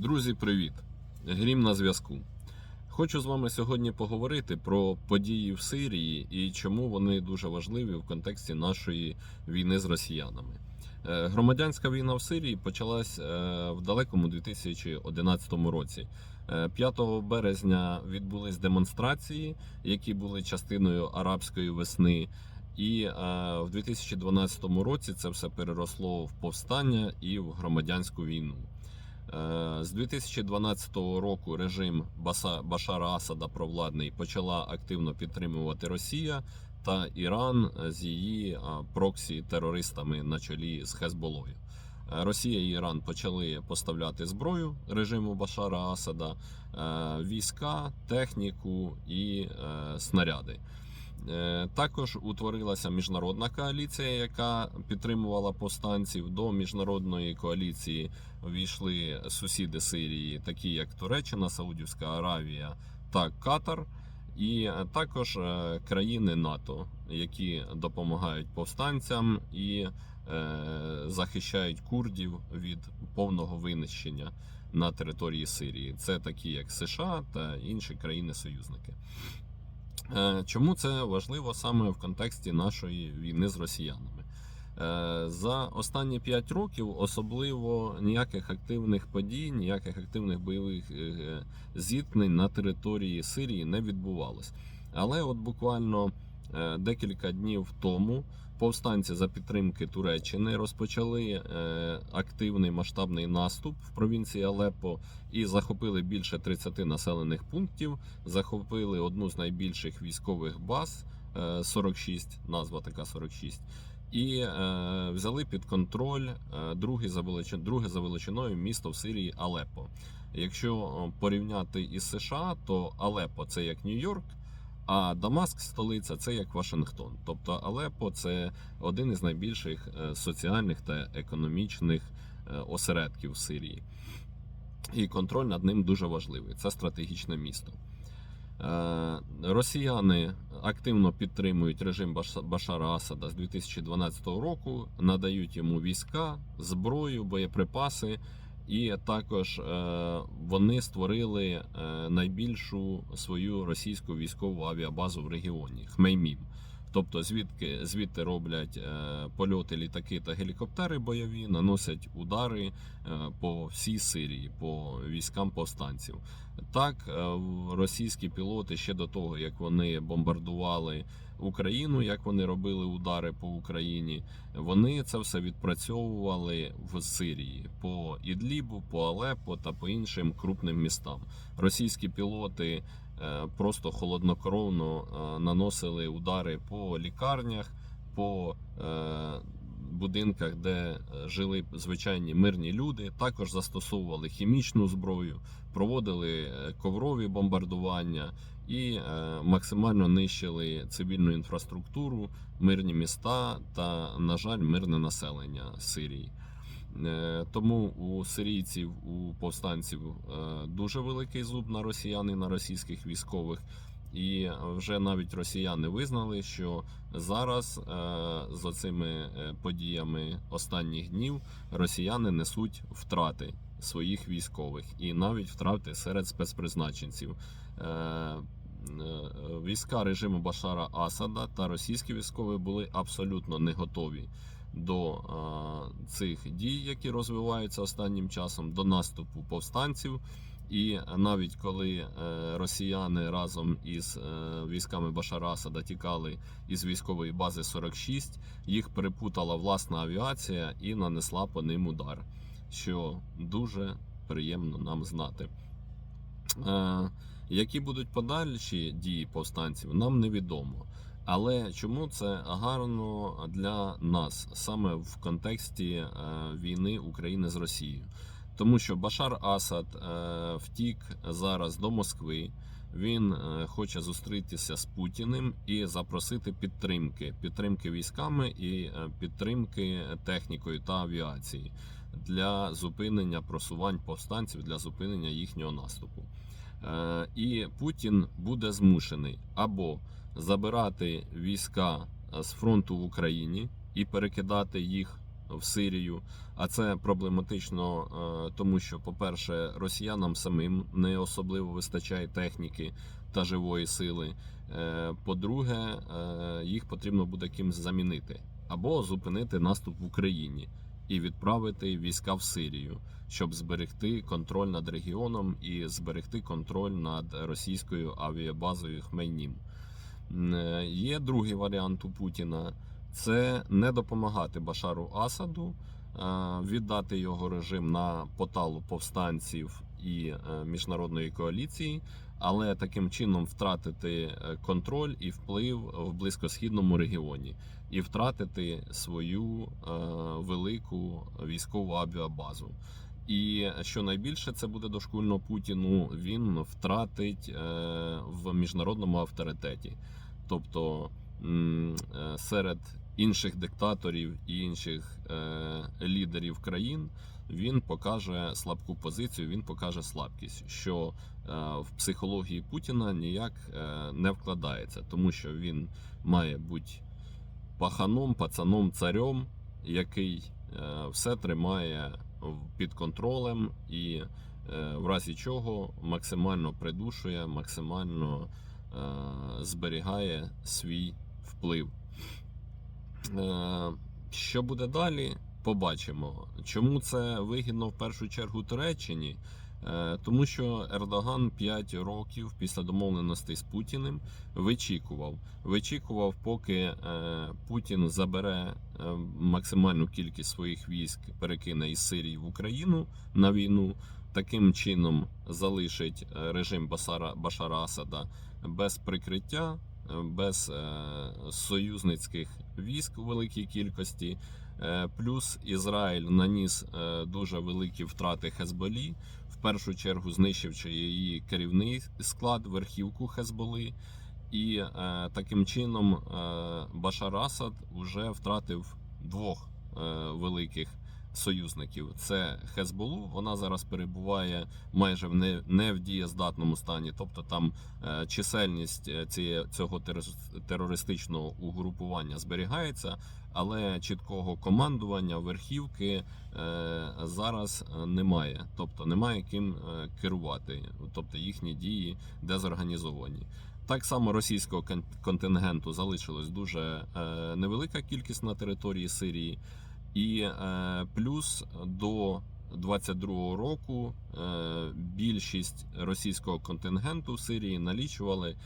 Друзі, привіт! Грім на зв'язку. Хочу з вами сьогодні поговорити про події в Сирії і чому вони дуже важливі в контексті нашої війни з росіянами. Е, Громадянська війна в Сирії почалась е, в далекому 2011 році. Е, 5 березня відбулись демонстрації, які були частиною арабської весни. І е, в 2012 році це все переросло в повстання і в громадянську війну. Е, З 2012 року режим Башара Асада провладний почала активно підтримувати Росія та Іран з її е, проксі-терористами на чолі з Хезболою. Е, Росія і Іран почали поставляти зброю режиму Башара Асада, е, війська, техніку і снаряди. Е, Також утворилася міжнародна коаліція, яка підтримувала повстанців. До міжнародної коаліції війшли сусіди Сирії, такі як Туреччина, Саудівська Аравія та Катар, і також е, країни НАТО, які допомагають повстанцям і е, захищають курдів від повного винищення на території Сирії. Це такі як США та інші країни-союзники. Е, Чому це важливо саме в контексті нашої війни з росіянами? Е, За останні 5 років особливо ніяких активних подій, ніяких активних бойових е, зіткнень на території Сирії не відбувалось. Але от буквально декілька днів тому повстанці за підтримки Туреччини розпочали е, активний масштабний наступ в провінції Алеппо і захопили більше 30 населених пунктів захопили одну з найбільших військових баз е, 46, назва така 46, і е, взяли під контроль е, друге за величиною, друге за величиною місто в Сирії Алеппо. Якщо е, порівняти із США, то Алеппо це як Нью-Йорк. А Дамаск, столиця, це як Вашингтон. Тобто Алеппо це один із найбільших е, соціальних та економічних е, осередків в Сирії. І контроль над ним дуже важливий. Це стратегічне місто. Е, Росіяни активно підтримують режим Башара Асада з 2012 року, надають йому війська, зброю, боєприпаси, і також е, вони створили е, найбільшу свою російську військову авіабазу в регіоні Хмеймім. Тобто звідки звідти роблять е, польоти літаки та гелікоптери бойові, наносять удари е, по всій Сирії, по військам повстанців. Так, е, російські пілоти ще до того, як вони бомбардували Україну, як вони робили удари по Україні, вони це все відпрацьовували в Сирії по Ідлібу, по Алеппо та по іншим крупним містам. Російські пілоти просто холоднокровно е, наносили удари по лікарнях, по е, будинках, де е, жили звичайні мирні люди. Також застосовували хімічну зброю, проводили е, коврові бомбардування і е, максимально нищили цивільну інфраструктуру, мирні міста та, на жаль, мирне населення Сирії. Е, Тому у сирійців, у повстанців е, дуже великий зуб на росіян і на російських військових. І вже навіть росіяни визнали, що зараз е, з оцими е, подіями останніх днів росіяни несуть втрати своїх військових і навіть втрати серед спецпризначенців. Війська режиму Башара Асада та російські військові були абсолютно не готові до е, цих дій, які розвиваються останнім часом, до наступу повстанців. І навіть коли е, росіяни разом із е, військами Башара Асада тікали із військової бази 46, їх перепутала власна авіація і нанесла по ним удар, що дуже приємно нам знати. Які будуть подальші дії повстанців, нам невідомо. Але чому це гарно для нас саме в контексті е, війни України з Росією? Тому що Башар Асад е, втік зараз до Москви. Він е, хоче зустрітися з Путіним і запросити підтримки, підтримки військами і підтримки технікою та авіації для зупинення просувань повстанців для зупинення їхнього наступу. Е, І Путін буде змушений або забирати війська е, з фронту в Україні і перекидати їх в Сирію. А це проблематично, е, тому що, по-перше, росіянам самим не особливо вистачає техніки та живої сили. По-друге, їх потрібно буде кимось замінити або зупинити наступ в Україні і відправити війська в Сирію, щоб зберегти контроль над регіоном і зберегти контроль над російською авіабазою Хмейнім. Е, Є другий варіант у Путіна це не допомагати Башару Асаду, віддати його режим на поталу повстанців і е, міжнародної коаліції, але таким чином втратити е, контроль і вплив в близькосхідному регіоні і втратити свою е, велику військову авіабазу. І що найбільше це буде дошкульно Путіну, він втратить в міжнародному авторитеті. Тобто серед інших диктаторів і інших лідерів країн він покаже слабку позицію, він покаже слабкість, що е, в психології Путіна ніяк е, не вкладається, тому що він має бути паханом, пацаном, царем, який е, все тримає під контролем і в разі чого максимально придушує, максимально зберігає свій вплив. Що буде далі? Побачимо. Чому це вигідно в першу чергу Туреччині? Е, Тому що Ердоган 5 років після домовленостей з Путіним вичікував. Вичікував, поки е, Путін забере е, максимальну кількість своїх військ, перекине із Сирії в Україну на війну. Таким чином залишить режим Башара Асада без прикриття, без е, союзницьких військ у великій кількості. Е, Плюс Ізраїль наніс е, дуже великі втрати Хезболі, в першу чергу знищивши її керівний склад, верхівку Хезболи. І таким чином Башар Асад вже втратив двох великих союзників. Це Хезболу. Вона зараз перебуває майже в не, в дієздатному стані, тобто там е, чисельність е, цього терористичного угрупування зберігається, але чіткого командування верхівки е, зараз немає. Тобто немає ким керувати, тобто їхні дії дезорганізовані. Так само російського кон- контингенту залишилось дуже невелика кількість на території Сирії, і е, плюс до 22-го року е, більшість російського контингенту в Сирії налічували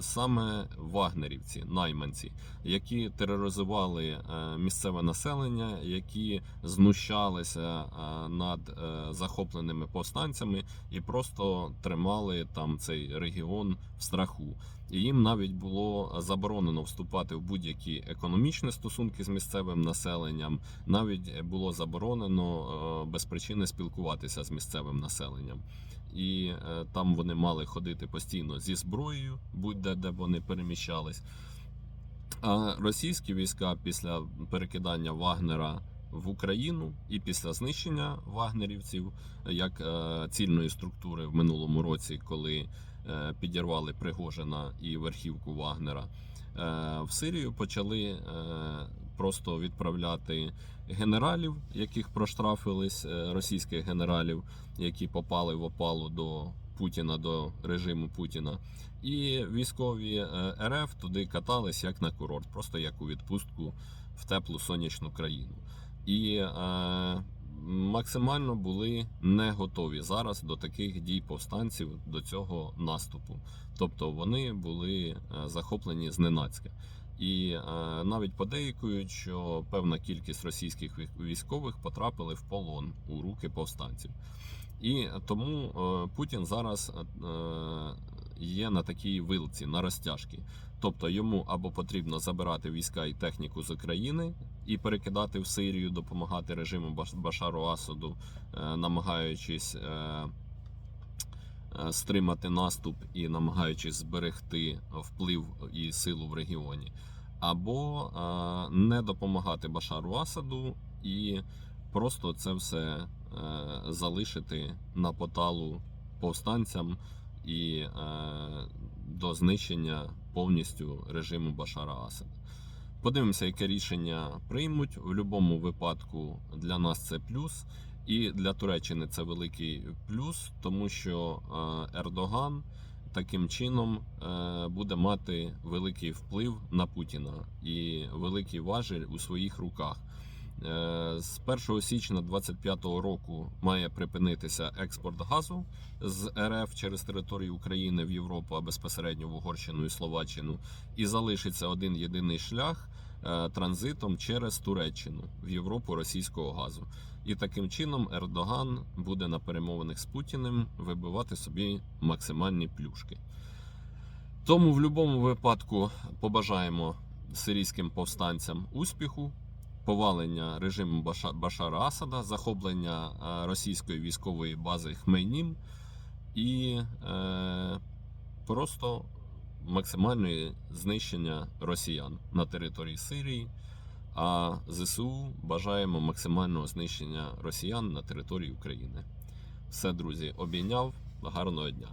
саме вагнерівці, найманці, які тероризували е, місцеве населення, які знущалися е, над е, захопленими повстанцями і просто тримали там цей регіон в страху. Їм навіть було заборонено вступати в будь-які економічні стосунки з місцевим населенням. Навіть було заборонено е, без причини спілкуватися з місцевим населенням. І е, там вони мали ходити постійно зі зброєю, будь-де де вони переміщались. А російські війська після перекидання Вагнера в Україну і після знищення вагнерівців як е, цільної структури в минулому році, коли е, підірвали Пригожина і верхівку Вагнера, в Сирію почали просто відправляти генералів, яких проштрафились е, російських генералів, які попали в опалу до Путіна, до режиму Путіна. І військові е, РФ туди катались як на курорт, просто як у відпустку в теплу сонячну країну. І е, максимально були не готові зараз до таких дій повстанців, до цього наступу. Тобто вони були е, захоплені зненацька. І е, навіть подейкують, що певна кількість російських військових потрапили в полон у руки повстанців. І тому е, Путін зараз е, є на такій вилці, на розтяжці. Тобто йому або потрібно забирати війська і техніку з України і перекидати в Сирію, допомагати режиму Баш- Башару Асаду, намагаючись стримати наступ і намагаючись зберегти вплив і силу в регіоні, або е, не допомагати Башару Асаду і просто це все е, залишити на поталу повстанцям і е, до знищення повністю режиму Башара Асада. Подивимося, яке рішення приймуть. В будь-якому випадку для нас це плюс. І для Туреччини це великий плюс, тому що е, Ердоган таким чином е, буде мати великий вплив на Путіна і великий важель у своїх руках. Е, З 1 січня 2025 року має припинитися експорт газу з РФ через територію України в Європу, а безпосередньо в Угорщину і Словаччину, і залишиться один єдиний шлях транзитом через Туреччину в Європу російського газу. І таким чином Ердоган буде на перемовинах з Путіним вибивати собі максимальні плюшки. Тому в будь-якому випадку побажаємо сирійським повстанцям успіху, повалення режиму Башара Асада, захоплення е, російської військової бази Хмейнім і е, просто максимальне знищення росіян на території Сирії. А ЗСУ бажаємо максимального знищення росіян на території України. Все, друзі, обійняв. Гарного дня.